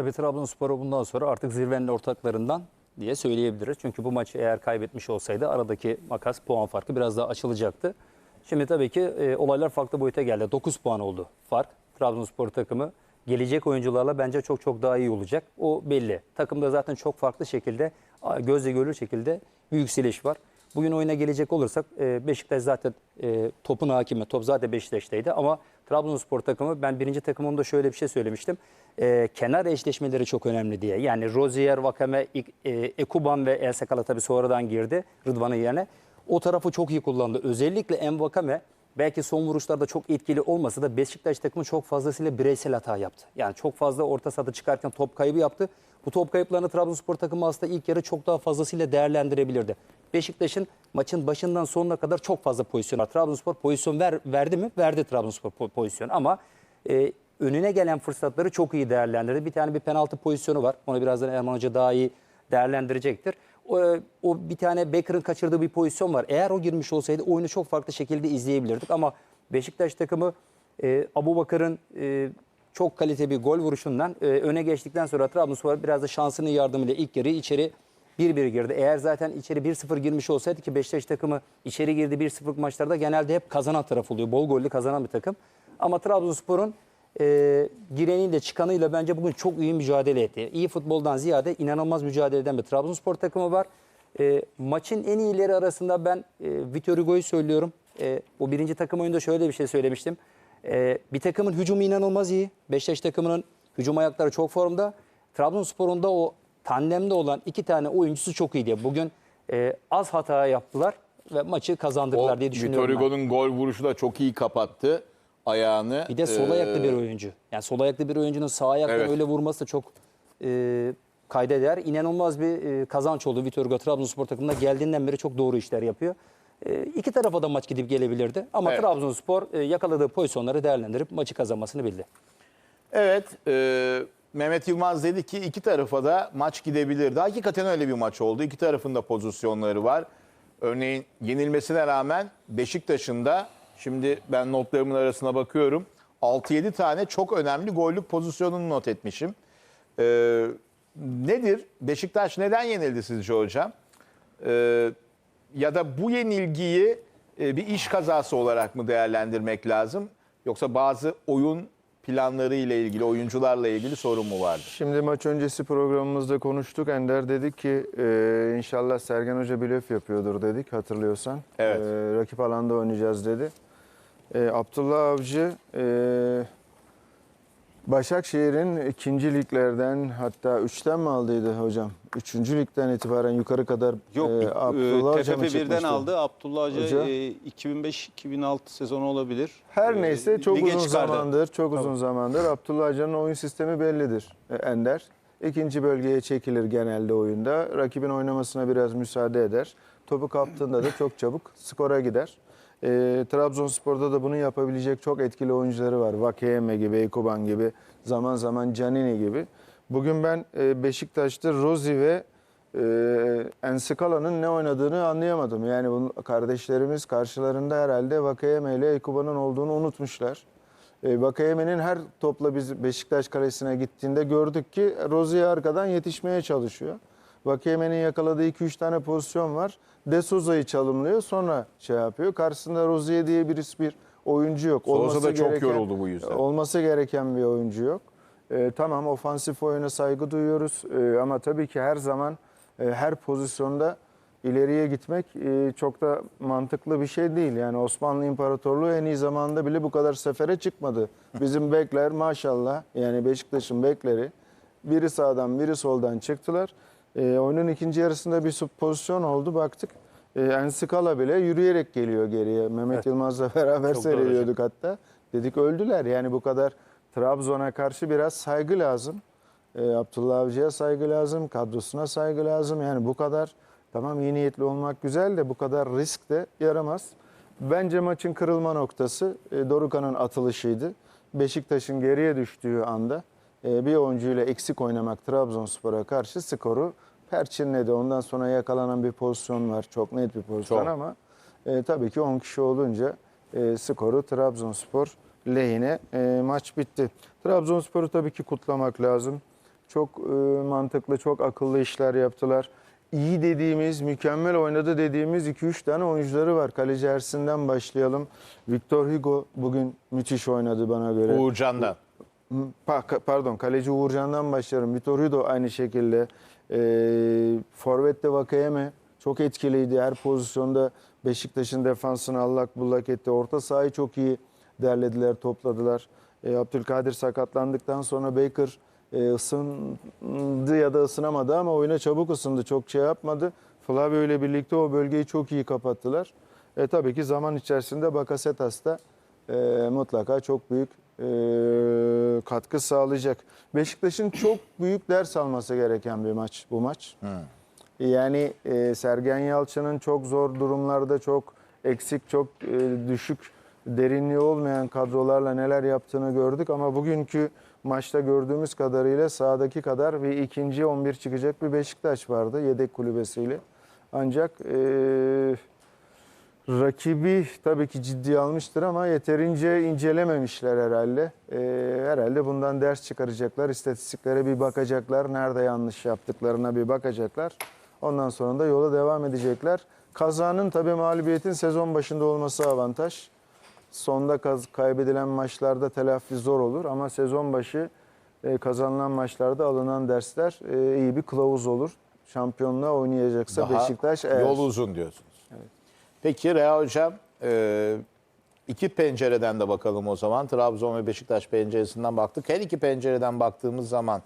Tabii Trabzonspor bundan sonra artık zirvenin ortaklarından diye söyleyebiliriz. Çünkü bu maçı eğer kaybetmiş olsaydı aradaki makas puan farkı biraz daha açılacaktı. Şimdi tabii ki e, olaylar farklı boyuta geldi. 9 puan oldu fark. Trabzonspor takımı gelecek oyuncularla bence çok çok daha iyi olacak. O belli. Takımda zaten çok farklı şekilde gözle görülür şekilde bir yükseliş var. Bugün oyuna gelecek olursak e, Beşiktaş zaten e, topun hakimi. Top zaten Beşiktaş'taydı ama Trabzonspor takımı ben birinci takımımda şöyle bir şey söylemiştim. E, kenar eşleşmeleri çok önemli diye. Yani Rozier, Vakame, e, Ekuban ve El Sakala tabii sonradan girdi Rıdvan'ın yerine. O tarafı çok iyi kullandı. Özellikle Envakame belki son vuruşlarda çok etkili olmasa da Beşiktaş takımı çok fazlasıyla bireysel hata yaptı. Yani çok fazla orta sahada çıkarken top kaybı yaptı. Bu top kayıplarını Trabzonspor takımı aslında ilk yarı çok daha fazlasıyla değerlendirebilirdi. Beşiktaş'ın maçın başından sonuna kadar çok fazla pozisyon var. Trabzonspor pozisyon ver, verdi mi? Verdi Trabzonspor po- pozisyon ama e, önüne gelen fırsatları çok iyi değerlendirdi. Bir tane bir penaltı pozisyonu var. Onu birazdan Erman Hoca daha iyi değerlendirecektir. O, o bir tane Becker'ın kaçırdığı bir pozisyon var. Eğer o girmiş olsaydı oyunu çok farklı şekilde izleyebilirdik. Ama Beşiktaş takımı e, Abu Bakar'ın e, çok kalite bir gol vuruşundan e, öne geçtikten sonra Trabzonspor biraz da şansının yardımıyla ilk yarı içeri 1-1 girdi. Eğer zaten içeri 1-0 girmiş olsaydı ki Beşiktaş takımı içeri girdi 1-0 maçlarda genelde hep kazanan taraf oluyor. Bol gollü kazanan bir takım. Ama Trabzonspor'un e, gireniyle çıkanıyla bence bugün çok iyi mücadele etti. İyi futboldan ziyade inanılmaz mücadele eden bir Trabzonspor takımı var. E, maçın en iyileri arasında ben e, Vitor Hugo'yu söylüyorum. E, o birinci takım oyunda şöyle bir şey söylemiştim. E, bir takımın hücumu inanılmaz iyi. Beşiktaş takımının hücum ayakları çok formda. Trabzonspor'un da o tandemde olan iki tane oyuncusu çok iyi diye. Bugün e, az hata yaptılar ve maçı kazandırdılar O diye düşünüyorum Vitor. Hugo'nun gol vuruşu da çok iyi kapattı ayağını. Bir de sol ayaklı Ee, bir oyuncu. Yani sol ayaklı bir oyuncunun sağ ayaktan Evet. öyle vurması da çok e, kayda değer. İnanılmaz bir e, kazanç oldu Vitor Hugo Trabzonspor takımında geldiğinden beri çok doğru işler yapıyor. E, iki tarafa da maç gidip gelebilirdi. Ama Evet. Trabzonspor e, yakaladığı pozisyonları değerlendirip maçı kazanmasını bildi. Evet, e, Mehmet Yılmaz dedi ki iki tarafa da maç gidebilirdi. Hakikaten öyle bir maç oldu. İki tarafın da pozisyonları var. Örneğin yenilmesine rağmen Beşiktaş'ın da şimdi ben notlarımın arasına bakıyorum. 6-7 tane çok önemli gollük pozisyonunu not etmişim. E, nedir? Beşiktaş neden yenildi sizce hocam? E, ya da bu yenilgiyi e, bir iş kazası olarak mı değerlendirmek lazım? Yoksa bazı oyun planları ile ilgili, oyuncularla ilgili sorun mu vardı? Şimdi maç öncesi programımızda konuştuk. Ender dedik ki e, inşallah Sergen Hoca blöf yapıyordur dedik hatırlıyorsan. Evet. E, rakip alanda oynayacağız dedi. E, Abdullah Avcı e, Başakşehir'in ikinci liglerden hatta üçten mi aldıydı hocam? Üçüncü ligden itibaren yukarı kadar Yok, e, Abdullah Hoca mı TFF birden aldı. Abdullah Hoca, Hoca. e, 2005-2006 sezonu olabilir. Her E, neyse çok uzun çıkardı. zamandır, çok uzun zamandır Abdullah Hoca'nın oyun sistemi bellidir. e, Ender. İkinci bölgeye çekilir genelde oyunda. Rakibin oynamasına biraz müsaade eder. Topu kaptığında da çok çabuk skora gider. E, Trabzonspor'da da bunu yapabilecek çok etkili oyuncuları var. Vakeyeme gibi, Ekuban gibi, zaman zaman Canini gibi. Bugün ben e, Beşiktaş'ta Rozi ve e, Ensikala'nın ne oynadığını anlayamadım. Yani bunun kardeşlerimiz karşılarında herhalde Vakayeme ile Ekuban'ın olduğunu unutmuşlar. E, Vakayeme'nin her topla biz Beşiktaş kalesine gittiğinde gördük ki Rozi'ye arkadan yetişmeye çalışıyor. Vakayeme'nin yakaladığı 2-3 tane pozisyon var. De Souza'yı çalımlıyor sonra şey yapıyor. Karşısında Rozi'ye diye birisi bir oyuncu yok. Souza da çok yoruldu bu yüzden. Olması gereken bir oyuncu yok. E, tamam ofansif oyuna saygı duyuyoruz E, ama tabii ki her zaman e, her pozisyonda ileriye gitmek e, çok da mantıklı bir şey değil. Yani Osmanlı İmparatorluğu en iyi zamanda bile bu kadar sefere çıkmadı. Bizim bekler maşallah yani Beşiktaş'ın bekleri biri sağdan biri soldan çıktılar. E, oyunun ikinci yarısında bir pozisyon oldu baktık. E, Enskala bile yürüyerek geliyor geriye. Mehmet Yılmaz'la beraber Çok seyrediyorduk hatta. Dedik öldüler yani bu kadar Trabzon'a karşı biraz saygı lazım. E, Abdullah Avcı'ya saygı lazım, kadrosuna saygı lazım. Yani bu kadar tamam iyi niyetli olmak güzel de bu kadar risk de yaramaz. Bence maçın kırılma noktası e, Dorukan'ın atılışıydı. Beşiktaş'ın geriye düştüğü anda bir oyuncuyla eksik oynamak Trabzonspor'a karşı skoru perçinledi. Ondan sonra yakalanan bir pozisyon var. Çok net bir pozisyon Çok. ama e, tabii ki 10 kişi olunca e, skoru Trabzonspor lehine e, maç bitti. Trabzonspor'u tabii ki kutlamak lazım. Çok e, mantıklı, çok akıllı işler yaptılar. İyi dediğimiz, mükemmel oynadı dediğimiz 2-3 tane oyuncuları var. Kaleci Ersin'den başlayalım. Victor Hugo bugün müthiş oynadı bana göre. Uğurcan'dan. Pa- pardon kaleci Uğurcan'dan başlarım. Vitor Hugo aynı şekilde. Ee, Forvet'te Vakayeme çok etkiliydi. Her pozisyonda Beşiktaş'ın defansını allak bullak etti. Orta sahayı çok iyi derlediler, topladılar. Ee, Abdülkadir sakatlandıktan sonra Baker e, ısındı ya da ısınamadı ama oyuna çabuk ısındı. Çok şey yapmadı. Flavio ile birlikte o bölgeyi çok iyi kapattılar. E, tabii ki zaman içerisinde Bakasetas da e, mutlaka çok büyük e, katkı sağlayacak. Beşiktaş'ın çok büyük ders alması gereken bir maç bu maç. Yani e, Sergen Yalçın'ın çok zor durumlarda çok eksik, çok e, düşük derinliği olmayan kadrolarla neler yaptığını gördük ama bugünkü maçta gördüğümüz kadarıyla sahadaki kadar bir ikinci 11 çıkacak bir Beşiktaş vardı yedek kulübesiyle. Ancak e, Rakibi tabii ki ciddiye almıştır ama yeterince incelememişler herhalde. Ee, herhalde bundan ders çıkaracaklar. istatistiklere bir bakacaklar. Nerede yanlış yaptıklarına bir bakacaklar. Ondan sonra da yola devam edecekler. Kazanın tabii mağlubiyetin sezon başında olması avantaj. Sonda kaz- kaybedilen maçlarda telafi zor olur ama sezon başı e, kazanılan maçlarda alınan dersler e, iyi bir kılavuz olur. Şampiyonluğa oynayacaksa Daha Beşiktaş eğer. Yol uzun diyorsunuz. Peki Rea Hocam e, iki pencereden de bakalım o zaman. Trabzon ve Beşiktaş penceresinden baktık. Her iki pencereden baktığımız zaman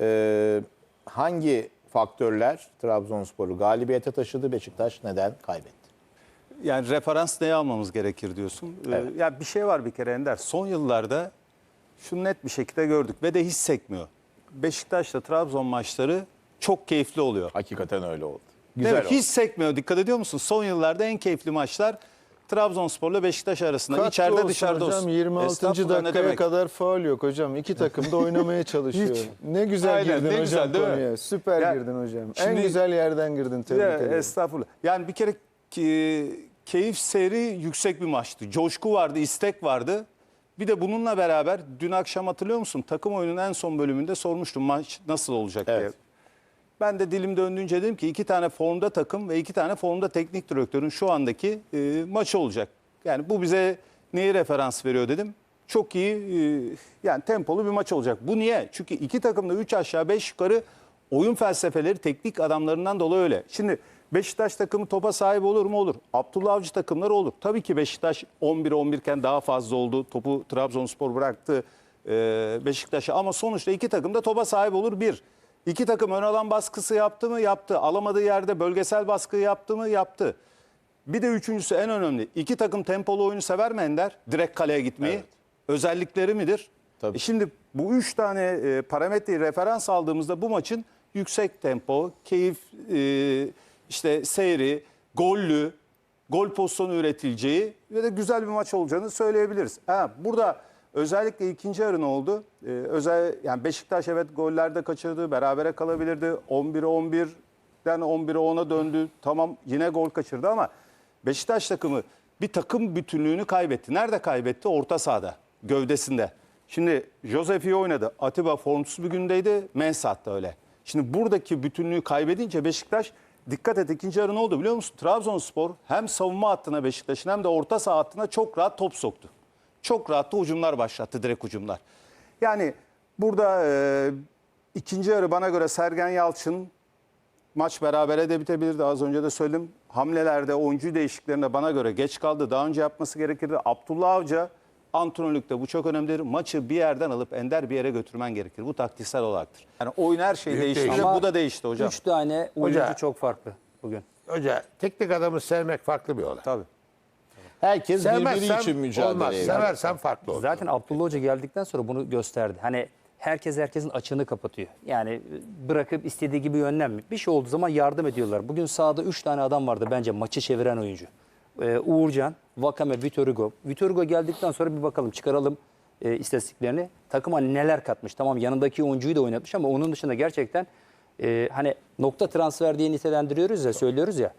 e, hangi faktörler Trabzonspor'u galibiyete taşıdı? Beşiktaş neden kaybetti? Yani referans neye almamız gerekir diyorsun. Ee, Evet. Ya bir şey var bir kere Ender. Son yıllarda şunu net bir şekilde gördük ve de hiç sekmiyor. Beşiktaş'la Trabzon maçları çok keyifli oluyor. Hakikaten öyle oldu. Değil Güzel mi? oldu. Hiç sekmiyor. Dikkat ediyor musun? Son yıllarda en keyifli maçlar Trabzonspor'la Beşiktaş arasında. Kaçta İçeride olsun dışarıda hocam, olsun. 26. Estağfurullah, ne dakikaya demek? kadar faul yok hocam. İki takım da oynamaya çalışıyor. Hiç. Ne güzel Aynen, girdin ne hocam güzel, değil mi? konuya. Süper Ya, girdin hocam. en şimdi- güzel yerden girdin. Tebrik Ya, ederim. estağfurullah. Yani bir kere ki, keyif seri yüksek bir maçtı. Coşku vardı, istek vardı. Bir de bununla beraber dün akşam hatırlıyor musun? Takım oyunun en son bölümünde sormuştum maç nasıl olacak diye. Ben de dilim döndüğünce dedim ki iki tane formda takım ve iki tane formda teknik direktörün şu andaki e, maçı olacak. Yani bu bize neyi referans veriyor dedim. Çok iyi e, yani tempolu bir maç olacak. Bu niye? Çünkü iki takım da 3 aşağı 5 yukarı oyun felsefeleri teknik adamlarından dolayı öyle. Şimdi Beşiktaş takımı topa sahip olur mu? Olur. Abdullah Avcı takımları olur. Tabii ki Beşiktaş 11-11 iken daha fazla oldu. Topu Trabzonspor bıraktı e, Beşiktaş'a ama sonuçta iki takım da topa sahip olur bir. İki takım ön alan baskısı yaptı mı? Yaptı. Alamadığı yerde bölgesel baskı yaptı mı? Yaptı. Bir de üçüncüsü en önemli. İki takım tempolu oyunu sever mi Ender? Direkt kaleye gitmeyi. Evet. Özellikleri midir? Tabii. E şimdi bu üç tane e, parametreyi referans aldığımızda bu maçın yüksek tempo, keyif, e, işte seyri, gollü, gol pozisyonu üretileceği ve de güzel bir maç olacağını söyleyebiliriz. Ha, burada özellikle ikinci yarı ne oldu? E, özel yani Beşiktaş evet gollerde kaçırdı, berabere kalabilirdi. 11'e 11'den 11'e 10'a döndü. Tamam yine gol kaçırdı ama Beşiktaş takımı bir takım bütünlüğünü kaybetti. Nerede kaybetti? Orta sahada, gövdesinde. Şimdi Josef iyi oynadı. Atiba formsuz bir gündeydi. Mensah da öyle. Şimdi buradaki bütünlüğü kaybedince Beşiktaş dikkat et ikinci yarı ne oldu biliyor musun? Trabzonspor hem savunma hattına Beşiktaş'ın hem de orta saha hattına çok rahat top soktu. Çok rahat da hücumlar başlattı, direkt hücumlar. Yani burada e, ikinci yarı bana göre Sergen Yalçın Maç berabere de bitebilirdi. Az önce de söyledim. Hamlelerde, oyuncu değişikliklerinde bana göre geç kaldı. Daha önce yapması gerekirdi. Abdullah Avcı antrenörlükte bu çok önemlidir. Maçı bir yerden alıp ender bir yere götürmen gerekir. Bu taktiksel olaraktır. Yani oyun her şey Büyük değişti. değişim. Bu da değişti hocam. Üç tane oyuncu Hoca- çok farklı bugün. Hoca teknik adamı sevmek farklı bir olay. Tabii. Herkes birbiri için mücadele olmaz. ediyor. Seversen farklı olur. Zaten Abdullah Hoca geldikten sonra bunu gösterdi. Hani herkes herkesin açığını kapatıyor. Yani bırakıp istediği gibi yönlenmiyor. Bir şey olduğu zaman yardım ediyorlar. Bugün sahada 3 tane adam vardı bence maçı çeviren oyuncu. Ee, Uğurcan, Vakame, Vitor Hugo. Vitor Hugo geldikten sonra bir bakalım çıkaralım e, istatistiklerini. Takıma neler katmış. Tamam yanındaki oyuncuyu da oynatmış ama onun dışında gerçekten e, hani nokta transfer diye nitelendiriyoruz ya söylüyoruz ya.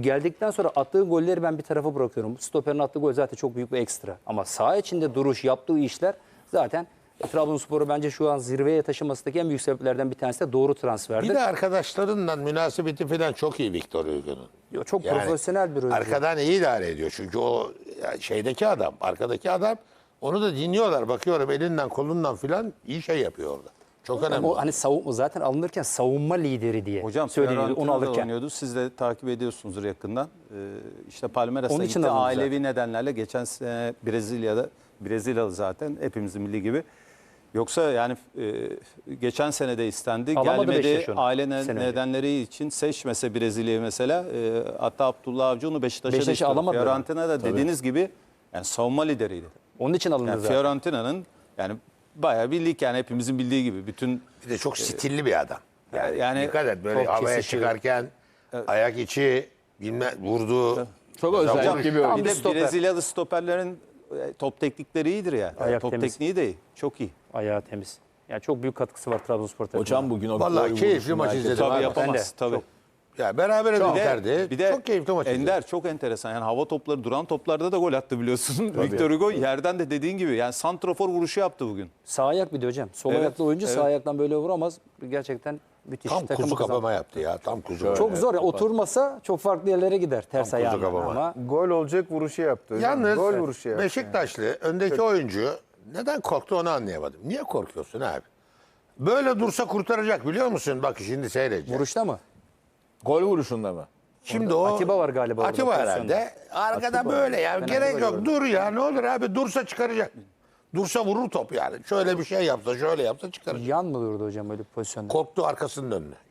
Geldikten sonra attığı golleri ben bir tarafa bırakıyorum. Stoper'in attığı gol zaten çok büyük bir ekstra. Ama saha içinde duruş, yaptığı işler zaten Trabzonspor'u bence şu an zirveye taşımasındaki en büyük sebeplerden bir tanesi de doğru transferdir. Bir de arkadaşlarından münasebeti falan çok iyi Victor Hugo'nun. Yo, çok Yani profesyonel bir oyuncu. Arkadan iyi idare ediyor. Çünkü o şeydeki adam, arkadaki adam onu da dinliyorlar. Bakıyorum elinden kolundan filan iyi şey yapıyor orada. Çok önemli. O hani savunma zaten alınırken savunma lideri diye Hocam söyleniyordu onu alırken. oynuyordu. Siz de takip ediyorsunuzdur yakından. Ee, işte Palmeiras'a Onun için gitti. alındı Ailevi nedenlerle geçen sene Brezilya'da Brezilyalı zaten hepimizin milli gibi. Yoksa yani e, geçen sene de istendi. Alamadı Gelmedi. Beşiktaş onu, Aile ne- sene önce. nedenleri için seçmese Brezilya'yı mesela. e, hatta Abdullah Avcı onu Beşiktaş'a da Beşiktaş'a istiyor. alamadılar. Fiorentina'da dediğiniz gibi yani savunma lideriydi. Onun için alındı Yani zaten. Fiorentina'nın yani bayağı bildik yani hepimizin bildiği gibi bütün Bir de çok stilli bir adam. Yani, yani dikkat et böyle çok havaya kesişiyor. çıkarken ayak içi bilmem vurdu. Çok bir Tam oyuncu. Bir de stoper. Brezilyalı stoperlerin e, top teknikleri iyidir ya. Ayak top temiz. tekniği de iyi. Çok iyi. Ayağı temiz. Yani çok büyük katkısı var Trabzonspor takımına. Hocam bugün o Vallahi gol keyifli vuruşunu maç herkes- izledim. Tabii abi. yapamaz. Ben de. Tabii. Çok. Ya berabere de Bir de- biterdi. bir de çok keyifli maç izledim. Ender çok enteresan. Yani hava topları duran toplarda da gol attı biliyorsun. Victor Hugo yerden de dediğin gibi yani santrofor vuruşu yaptı bugün. Sağ ayak bir de hocam. Sol Evet, ayaklı oyuncu evet. sağ ayaktan böyle vuramaz. Gerçekten müthiş. Tam kuzu kazandı. kapama yaptı ya. Tam kuzu. Çok zor. ya Oturmasa çok farklı yerlere gider ters kapama. Ama Gol olacak vuruşu yaptı. hocam. Yalnız Gol vuruşu yaptı. Beşiktaşlı öndeki oyuncu neden korktu onu anlayamadım. Niye korkuyorsun abi? Böyle dursa kurtaracak biliyor musun? Bak şimdi seyredeceğiz. vuruşta mı? Gol vuruşunda mı? Şimdi o Atiba var galiba orada Atiba pozisyonda. herhalde. Arkada Atiba. böyle ya. Ben Gerek yok. Dur ya ne olur abi. Dursa çıkaracak. Dursa vurur top yani. Şöyle bir şey yapsa şöyle yapsa çıkaracak. Yan mı durdu hocam öyle bir pozisyonda? Korktu arkasının önüne.